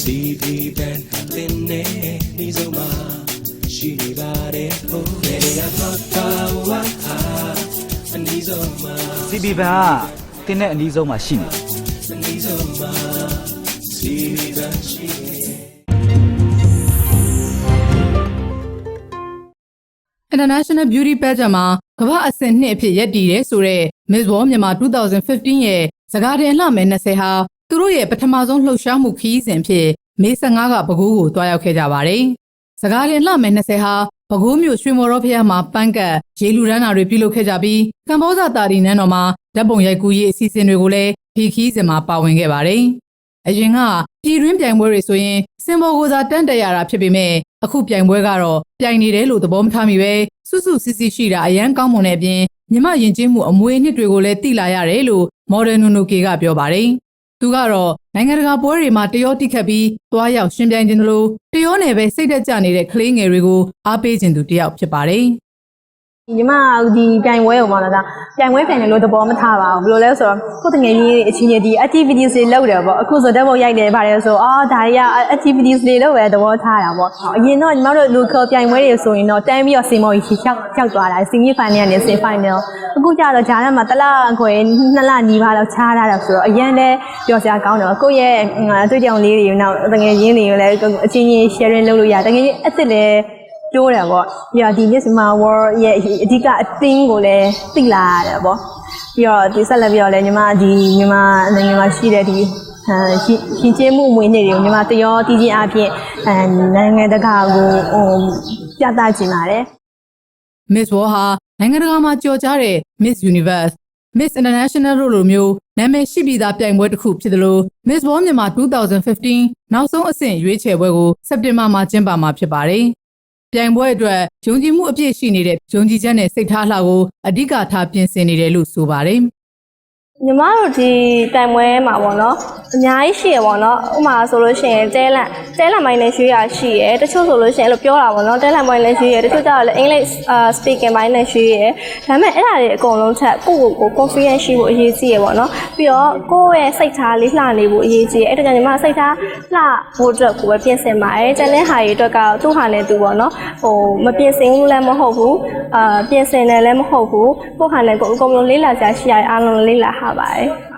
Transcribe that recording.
CB band တင်နေဒီစုံမှာရှိနေပါတယ်ဟိုလေယာတော့တာဝါဟာအနီးဆုံးမှာ CB ဘန်ကတင်းတဲ့အနီးဆုံးမှာရှိနေတယ်အနီးဆုံးမှာ CB band ရှိနေ International Beauty Pageant မှာကမ္ဘာအဆင့်နှစ်အဖြစ်ရပ်တည်တဲ့ဆိုတဲ့ Miss World မြန်မာ2015ရဲ့စကားတင်လှမယ်20ဟာ သူတို့ရဲ့ပထမဆုံးလှုပ်ရှားမှုခရီးစဉ်ဖြစ်မေ15ကပဲခူးကိုတွားရောက်ခဲ့ကြပါတယ်။စကားတင်လှမယ်20ဟာပဲခူးမြို့ရွှေမော်တော်ဖျားမှာပန်းကတ်ရေလူရန်နာတွေပြုလုပ်ခဲ့ကြပြီးကမ္ဘောဇတာရီနန်းတော်မှာဓာတ်ပုံရိုက်ကူးရေးအစီအစဉ်တွေကိုလည်းဒီခရီးစဉ်မှာပါဝင်ခဲ့ပါတယ်။အရင်ကပြည်တွင်းပြိုင်ပွဲတွေဆိုရင်စင်ဘောကိုသာတန်းတက်ရတာဖြစ်ပေမဲ့အခုပြိုင်ပွဲကတော့ပြိုင်နေတယ်လို့သဘောမထားမိပဲစွတ်စွတ်စစ်စစ်ရှိတာအရန်ကောင်းမွန်တဲ့အပြင်မြမယဉ်ကျေးမှုအမွေအနှစ်တွေကိုလည်းသိလာရတယ်လို့မော်ဒယ်နူနိုကေကပြောပါတယ်။ သူကတော့နိုင်ငံတကာပွဲတွေမှာတရောတိခတ်ပြီးသွားရောက်ရှင်ပြိုင်ခြင်းလို့တရောနယ်ပဲစိတ်သက်ကြနေတဲ့ကလေးငယ်တွေကိုအားပေးခြင်းသူတစ်ယောက်ဖြစ်ပါတယ်။ ညီမဒီပြိုင်ပွဲကိုပေါ့နော်ဒါပြိုင်ပွဲပြန်တယ်လို့သဘောမထားပါဘူးဘယ်လိုလဲဆိုတော့ကိုယ်တငယ်ကြီးအချင်းချင်းဒီ activities တွေလုပ်တယ်ပေါ့အခုဆိုဓာတ်ပုံရိုက်တယ်ပါတယ်ဆိုအော်ဒါတွေက activities တွေလုပ်ပဲသဘောထားတာပေါ့အရင်တော့ညီမတို့ local ပြိုင်ပွဲတွေဆိုရင်တော့တန်းပြီးတော့စင်မော်ကြီးရောက်ရောက်သွားတာ semi final နဲ့ semi final အခုကျတော့ဂျာထဲမှာတစ်လခွဲနှစ်လနီးပါးလောက်ခြားထားတာဆိုတော့အရင်လည်းပြောစရာကောင်းတယ်ကိုယ့်ရဲ့အတွေ့အကြုံလေးတွေနောက်တငယ်ချင်းတွေကိုလည်းအချင်းချင်း sharing လုပ်လို့ရတငယ်ချင်းအစ်စ်လည်း တိုးတယ်ပေါ့ပြီးတော့ဒီ Miss Myanmar World ရဲ့အဓိကအတင်းကိုလည်းသိလာရတယ်ပေါ့ပြီးတော့ဒီဆက်လက်ပြီးတော့လည်းညီမဒီညီမနိုင်ငံမှာရှိတဲ့ဒီအဲရှင်ကျေးမှုအမွေနေ့တွေကိုညီမတရောတည်ခြင်းအပြင်အဲနိုင်ငံတကာကိုဟိုပြသချင်ပါတယ် Miss World ဟာနိုင်ငံတကာမှာကြော်ကြားတဲ့ Miss Universe Miss International တို့လိုမျိုးနာမည်ရှိပြီးသားပြိုင်ပွဲတစ်ခုဖြစ်တယ်လို့ Miss World မြန်မာ2015နောက်ဆုံးအဆင့်ရွေးချယ်ပွဲကိုစက်တင်ဘာမှာကျင်းပမှာဖြစ်ပါတယ်။ ပြိုင်ပွဲအတွက်ယုံကြည်မှုအပြည့်ရှိနေတဲ့ယုံကြည်ချက်နဲ့စိတ်ထားလှကိုအဓိကထားပြင်ဆင်နေတယ်လို့ဆိုပါတယ်။ညီမတို့ဒီတိုင်ပွဲမှာပေါ့နော် အများကြီးရှိရပေါ့နော်ဥပမာဆိုလို့ရှိရင်တဲလန့်တဲလန့်ပိုင်းနဲ့ရွှေရရှိရတချို့ဆိုလို့ရှိရင်အဲ့လိုပြောတာပေါ့နော်တဲလန့်ပိုင်းနဲ့ရွှေရတချို့ကျတော့လည်း English uh speaking ပိုင်းနဲ့ရွှေရဒါပေမဲ့အဲ့ဒါတွေအကုန်လုံးထက်ကိုယ့်ကိုယ်ကို confidence ရှိဖို့အရေးကြီးရပေါ့နော်ပြီးတော့ကိုယ့်ရဲ့စိတ်ထားလေးလှနေဖို့အရေးကြီးရအဲ့ဒါကြောင့်ညီမစိတ်ထားလှဖို့အတွက်ကိုပဲပြင်ဆင်ပါတယ်ကျန်တဲ့ဟာတွေအတွက်ကတော့သူ့ဟာနဲ့သူပေါ့နော်ဟိုမပြင်ဆင်ဘူးလည်းမဟုတ်ဘူးအာပြင်ဆင်တယ်လည်းမဟုတ်ဘူးကိုယ့်ဟာနဲ့ကိုယ်အကုန်လုံးလေးလာကြရှိရအားလုံးလေးလာဟာပါတယ်